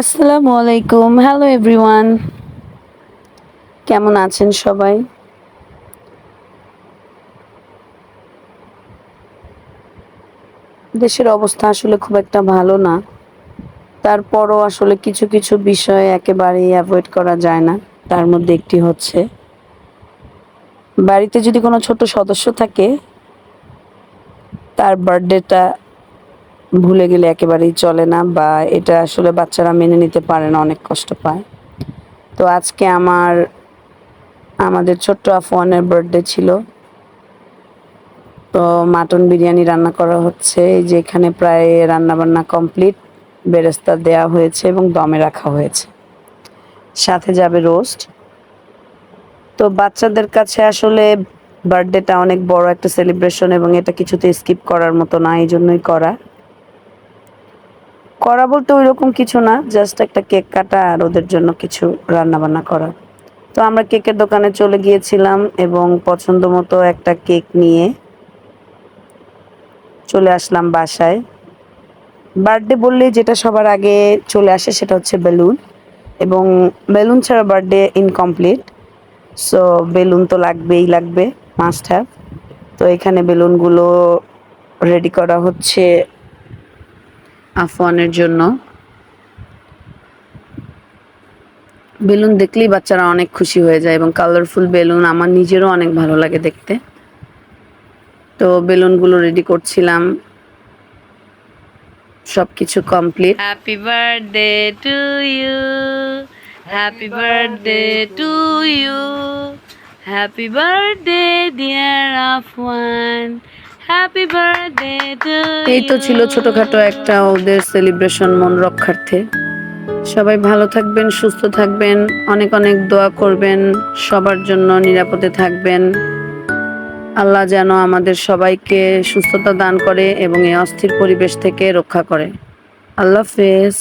আসসালামু আলাইকুম। Hello everyone কেমন আছেন সবাই? দেশের অবস্থা আসলে খুব একটা ভালো না। তারপরও আসলে কিছু কিছু বিষয় একেবারেই অ্যাভয়েড করা যায় না। তার মধ্যে একটি হচ্ছে, বাড়িতে যদি কোনো ছোট সদস্য থাকে, তার বার্থডেটা ভুলে গেলে একেবারেই চলে না বা এটা আসলে বাচ্চারা মেনে নিতে পারে না, অনেক কষ্ট পায়। তো আজকে আমার, আমাদের ছোট্ট আফওয়ানের বার্থডে ছিল। তো মাটন বিরিয়ানি রান্না করা হচ্ছে, এই যে এখানে প্রায় রান্না বান্না কমপ্লিট বেরেস্তা দেয়া হয়েছে এবং দমে রাখা হয়েছে। সাথে যাবে রোস্ট তো বাচ্চাদের কাছে আসলে বার্থডেটা অনেক বড় একটা সেলিব্রেশন এবং এটা কিছুতে স্কিপ করার মতো না, এই জন্যই করা। করা বলতে ওই রকম কিছু না জাস্ট একটা কেক কাটা আর ওদের জন্য কিছু রান্না বান্না করা। তো আমরা কেকের দোকানে চলে গিয়েছিলাম এবং পছন্দ মতো একটা কেক নিয়ে চলে আসলাম বাসায়। বার্থডে বললে যেটা সবার আগে চলে আসে সেটা হচ্ছে বেলুন এবং বেলুন ছাড়া বার্থডে ইনকমপ্লিট সো বেলুন তো লাগবেই, লাগবে মাস্ট হ্যাভ তো এখানে বেলুনগুলো রেডি করা হচ্ছে আফওয়ানের জন্য বেলুন দেখলেই বাচ্চারা অনেক খুশি হয়ে যায় এবং কালারফুল বেলুন আমার নিজেরও অনেক ভালো লাগে দেখতে তো বেলুনগুলো রেডি করছিলাম সব কিছু complete Happy birthday to you. Happy birthday to you. Happy birthday, dear Afwan. Happy birthday to এই তো ছিল ছোটখাটো একটা ওদের সেলিব্রেশন মন রক্ষার্থে। সবাই ভালো থাকবেন সুস্থ থাকবেন অনেক অনেক দোয়া করবেন সবার জন্য নিরাপদে থাকবেন। আল্লাহ যেন আমাদের সবাইকে সুস্থতা দান করে এবং এই অস্থির পরিবেশ থেকে রক্ষা করে। আল্লাহ হাফেজ।